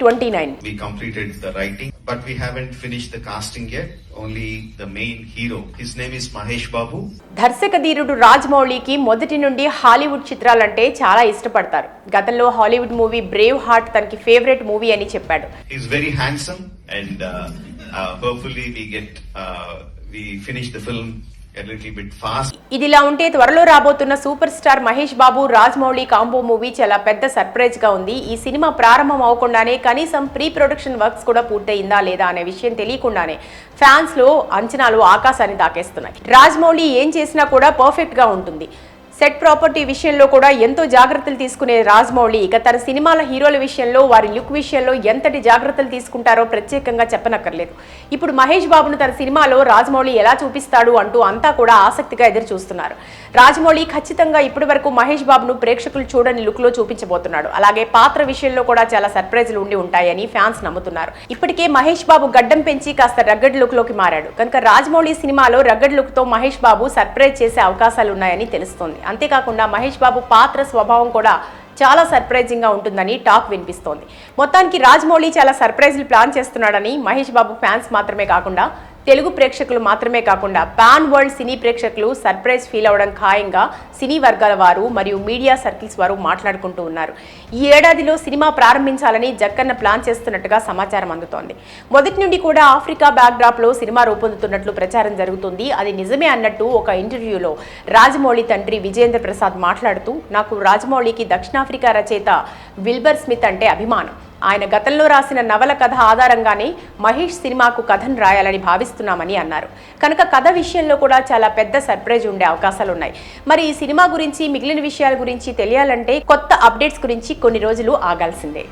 Twenty nine We completed the writing, but we haven't finished the casting yet. Only the main hero. His name is Mahesh Babu. దర్శక ధీరుడు రాజమౌళికి మొదటి నుండి Hollywood చిత్రాలంటే చాలా ఇష్టపడతారు గతంలో Hollywood movie Braveheart తనకి favourite movie అని చెప్పాడు He's very handsome, and uh, uh, hopefully we get uh, we ఇదిలా ఉంటే త్వరలో రాబోతున్న super star Mahesh Babu Rajamouli combo movie చాలా పెద్ద సర్ప్రైజ్గా ఉంది. ఈ సినిమా ప్రారంభం అవకుండానే కనీసం ప్రీ ప్రొడక్షన్ వర్క్స్ కూడా పూర్తయిందా లేదా అనే విషయం తెలియకుండానే ఫ్యాన్స్లో అంచనాలు ఆకాశాన్ని తాకేస్తున్నాయి. రాజమౌళి ఏం చేసినా కూడా పర్ఫెక్ట్గా ఉంటుంది. సెట్ ప్రాపర్టీ విషయంలో కూడా ఎంతో జాగ్రత్తలు తీసుకునే రాజమౌళి. ఇక తన సినిమాల హీరోల విషయంలో వారి లుక్ విషయంలో ఎంతటి జాగ్రత్తలు తీసుకుంటారో ప్రత్యేకంగా చెప్పనక్కర్లేదు. ఇప్పుడు మహేష్ బాబును తన సినిమాలో రాజమౌళి ఎలా చూపిస్తాడు అంటూ అంతా కూడా ఆసక్తిగా ఎదురు చూస్తున్నారు రాజమౌళి ఖచ్చితంగా ఇప్పటి వరకు మహేష్ బాబును ప్రేక్షకులు చూడని లుక్లో చూపించబోతున్నాడు. అలాగే పాత్ర విషయంలో కూడా చాలా సర్ప్రైజ్లు ఉండి ఉంటాయని ఫ్యాన్స్ నమ్ముతున్నారు. ఇప్పటికే మహేష్ బాబు గడ్డం పెంచి కాస్త రగ్గడ్ లుక్లోకి మారాడు. కనుక రాజమౌళి సినిమాలో రగ్గడ్ లుక్తో మహేష్ బాబు సర్ప్రైజ్ చేసే అవకాశాలు ఉన్నాయని తెలుస్తోంది. అంతేకాకుండా మహేష్ బాబు పాత్ర స్వభావం కూడా చాలా సర్ప్రైజింగ్గా ఉంటుందని టాక్ వినిపిస్తోంది. మొత్తానికి రాజమౌళి చాలా సర్ప్రైజ్లు ప్లాన్ చేస్తున్నాడని మహేష్ బాబు ఫ్యాన్స్ మాత్రమే కాకుండా తెలుగు ప్రేక్షకులు మాత్రమే కాకుండా పాన్ వరల్డ్ సినీ ప్రేక్షకులు సర్ప్రైజ్ ఫీల్ అవడం ఖాయంగా సినీ వర్గాల వారు మరియు మీడియా సర్కిల్స్ వారు మాట్లాడుకుంటూ ఉన్నారు. ఈ ఏడాదిలో సినిమా ప్రారంభించాలని జక్కన్న ప్లాన్ చేస్తున్నట్టుగా సమాచారం అందుతోంది. మొదటి నుండి కూడా ఆఫ్రికా బ్యాక్డ్రాప్లో సినిమా రూపొందుతున్నట్లు ప్రచారం జరుగుతుంది. అది నిజమే అన్నట్టు ఒక ఇంటర్వ్యూలో రాజమౌళి తండ్రి విజేంద్ర ప్రసాద్ మాట్లాడుతూ నాకు రాజమౌళికి దక్షిణాఫ్రికా రచయిత విల్బర్ స్మిత్ అంటే అభిమానం. ఆయన గతంలో రాసిన నవల కథ ఆధారంగానే మహేష్ సినిమాకు కథను రాయాలని భావిస్తున్నామని అన్నారు. కనుక కథ విషయంలో కూడా చాలా పెద్ద సర్ప్రైజ్ ఉండే అవకాశాలు ఉన్నాయి. మరి ఈ సినిమా గురించి మిగిలిన విషయాల గురించి తెలియాలంటే కొత్త అప్డేట్స్ గురించి కొన్ని రోజులు ఆగాల్సిందే.